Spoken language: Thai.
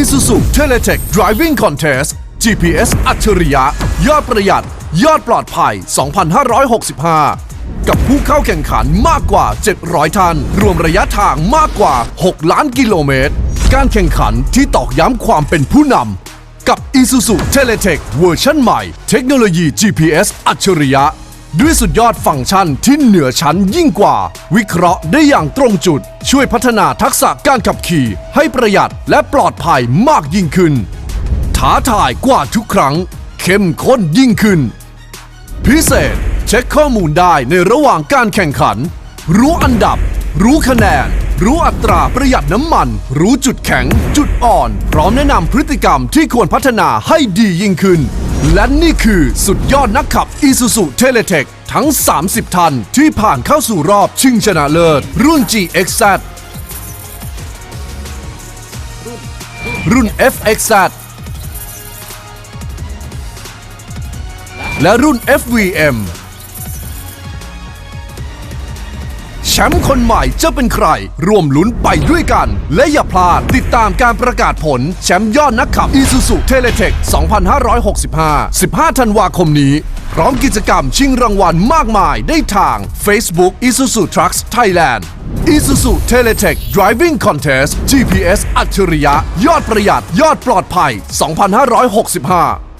Isuzu Teletech Driving Contest GPS อัจฉริยะ ยอดประหยัด ยอดปลอดภัย 2565 กับผู้เข้าแข่งขันมากกว่า 700 ท่าน รวมระยะทางมากกว่า 6 ล้านกิโลเมตร การแข่งขันที่ตอกย้ำความเป็นผู้นำกับ Isuzu Teletech เวอร์ชันใหม่ เทคโนโลยี GPS อัจฉริยะ ด้วยสุดยอดฟังก์ชันที่เหนือชั้นยิ่งกว่า วิเคราะห์ได้อย่างตรงจุด ช่วยพัฒนาทักษะการขับขี่ให้ประหยัดและปลอดภัยมากยิ่งขึ้น ท้าทายกว่าทุกครั้ง เข้มข้นยิ่งขึ้น พิเศษ เช็คข้อมูลได้ในระหว่างการแข่งขัน รู้อันดับ รู้คะแนน รู้อัตราประหยัดน้ำมัน รู้จุดแข็ง จุดอ่อน พร้อมแนะนำพฤติกรรมที่ควรพัฒนาให้ดียิ่งขึ้น และนี่คือสุดยอดนักขับ Isuzu Teletech ทั้ง 30 ทันที่ผ่านเข้าสู่รอบชิงชนะเลิศ รุ่น GXZ รุ่น FXZ และรุ่น FVM ชมป์คนใหม่จะเป็นใคร ร่วมลุ้นไปด้วยกัน และอย่าพลาดติดตามการประกาศผล แชมป์ยอดนักขับ Isuzu Teletech 2565 15 ธันวาคมนี้ พร้อมกิจกรรมชิงรางวัลมากมายได้ทาง Facebook Isuzu Trucks Thailand Isuzu Teletech Driving Contest GPS อัจฉริยะ ยอดประหยัดยอดปลอดภัย 2565